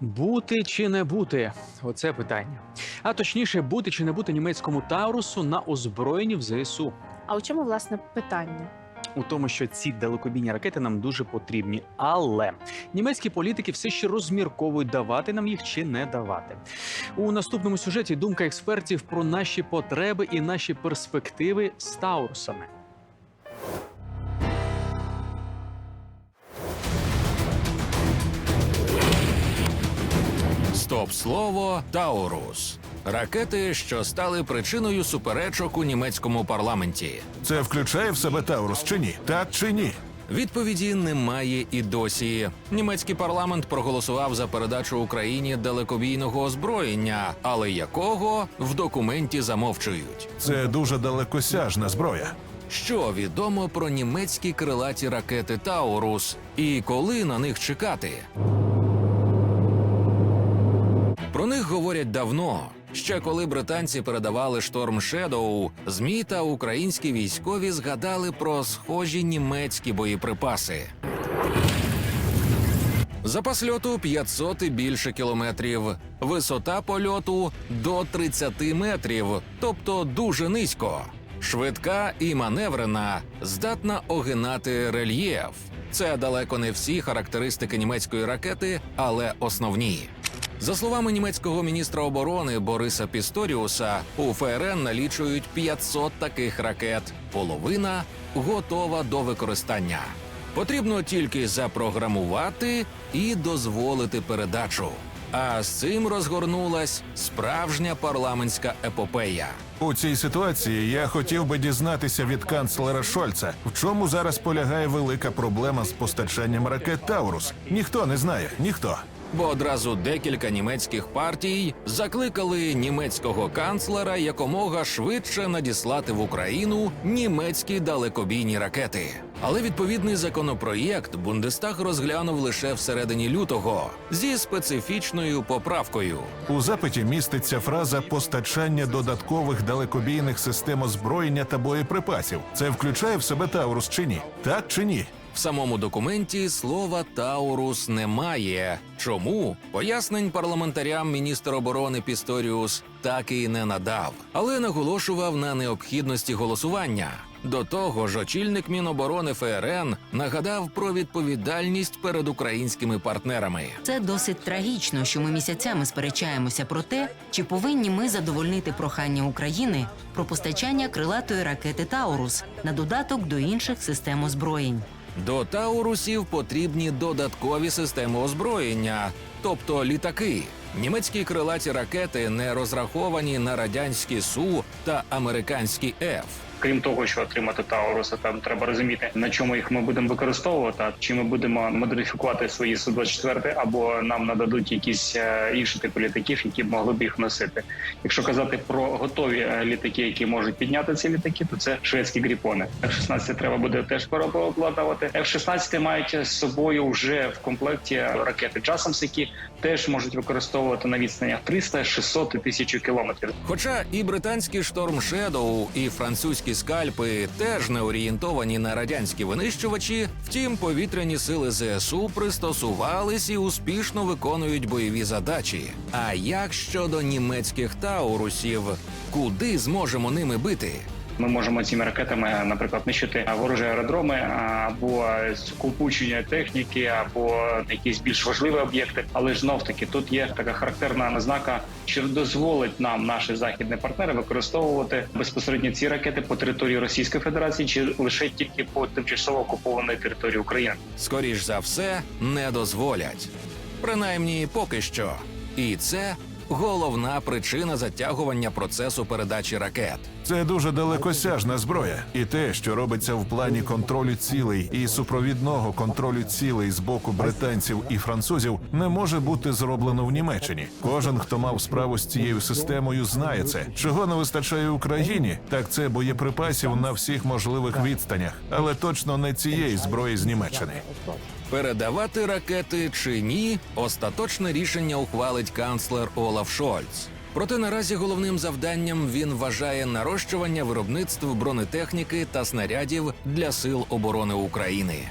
Бути чи не бути? Оце питання. А точніше, бути чи не бути німецькому Таурусу на озброєнні в ЗСУ. А у чому власне питання? У тому, що ці далекобійні ракети нам дуже потрібні. Але німецькі політики все ще розмірковують, давати нам їх чи не давати. У наступному сюжеті думка експертів про наші потреби і наші перспективи з Таурусами. Стоп-слово Таурус. Ракети, що стали причиною суперечок у німецькому парламенті. Це включає в себе Таурус чи ні? Так чи ні? Відповіді немає і досі. Німецький парламент проголосував за передачу Україні далекобійного озброєння, але якого в документі замовчують. Це дуже далекосяжна зброя. Що відомо про німецькі крилаті ракети Таурус і коли на них чекати? Про них говорять давно. Ще коли британці передавали шторм Шедоу, змі та українські військові згадали про схожі німецькі боєприпаси. Запас льоту 500 і більше кілометрів, висота польоту до 30 метрів, тобто дуже низько. Швидка і маневрена, здатна огинати рельєф. Це далеко не всі характеристики німецької ракети, але основні. За словами німецького міністра оборони Бориса Пісторіуса, у ФРН налічують 500 таких ракет. Половина готова до використання. Потрібно тільки запрограмувати і дозволити передачу. А з цим розгорнулась справжня парламентська епопея. У цій ситуації я хотів би дізнатися від канцлера Шольца, в чому зараз полягає велика проблема з постачанням ракет Таурус. Ніхто не знає, ніхто. Бо одразу декілька німецьких партій закликали німецького канцлера якомога швидше надіслати в Україну німецькі далекобійні ракети. Але відповідний законопроєкт Бундестаг розглянув лише всередині лютого зі специфічною поправкою. У запиті міститься фраза постачання додаткових далекобійних систем озброєння та боєприпасів. Це включає в себе Таурус чи ні? Так чи ні? В самому документі слова Таурус немає. Чому пояснень парламентарям міністр оборони Пісторіус так і не надав, але наголошував на необхідності голосування. До того ж, очільник Міноборони ФРН нагадав про відповідальність перед українськими партнерами. Це досить трагічно, що ми місяцями сперечаємося про те, чи повинні ми задовольнити прохання України про постачання крилатої ракети Таурус на додаток до інших систем озброєнь. До Таурусів потрібні додаткові системи озброєння, тобто літаки. Німецькі крилаті ракети не розраховані на радянські Су та американські Ф. Крім того, що отримати Тауруси, там треба розуміти, на чому їх ми будемо використовувати, чи ми будемо модифікувати свої су 24 або нам нададуть якісь е, інші типи літаків, які б могли б їх носити. Якщо казати про готові е, літаки, які можуть підняти ці літаки, то це шведські гріпони. F-16 треба буде теж переобладнати. F-16 мають з собою вже в комплекті ракети Джасамс, які теж можуть використовувати на відстанях 300, 600 і 1000 кілометрів. Хоча і британський шторм Шедоу, і французькі скальпи теж не орієнтовані на радянські винищувачі, втім, повітряні сили ЗСУ пристосувались і успішно виконують бойові задачі. А як щодо німецьких таурусів, куди зможемо ними бити? Ми можемо цими ракетами, наприклад, нищити ворожі аеродроми або скупучення техніки, або якісь більш важливі об'єкти. Але ж знов таки тут є така характерна ознака, що дозволить нам наші західні партнери використовувати безпосередньо ці ракети по території Російської Федерації чи лише тільки по тимчасово окупованій території України. Скоріш за все, не дозволять. Принаймні, поки що. І це головна причина затягування процесу передачі ракет. Це дуже далекосяжна зброя, і те, що робиться в плані контролю цілей і супровідного контролю цілей з боку британців і французів, не може бути зроблено в Німеччині. Кожен, хто мав справу з цією системою, знає це. Чого не вистачає Україні, так це боєприпасів на всіх можливих відстанях, але точно не цієї зброї з Німеччини. Передавати ракети чи ні, остаточне рішення ухвалить канцлер Олаф Шольц. Проте наразі головним завданням він вважає нарощування виробництв бронетехніки та снарядів для сил оборони України.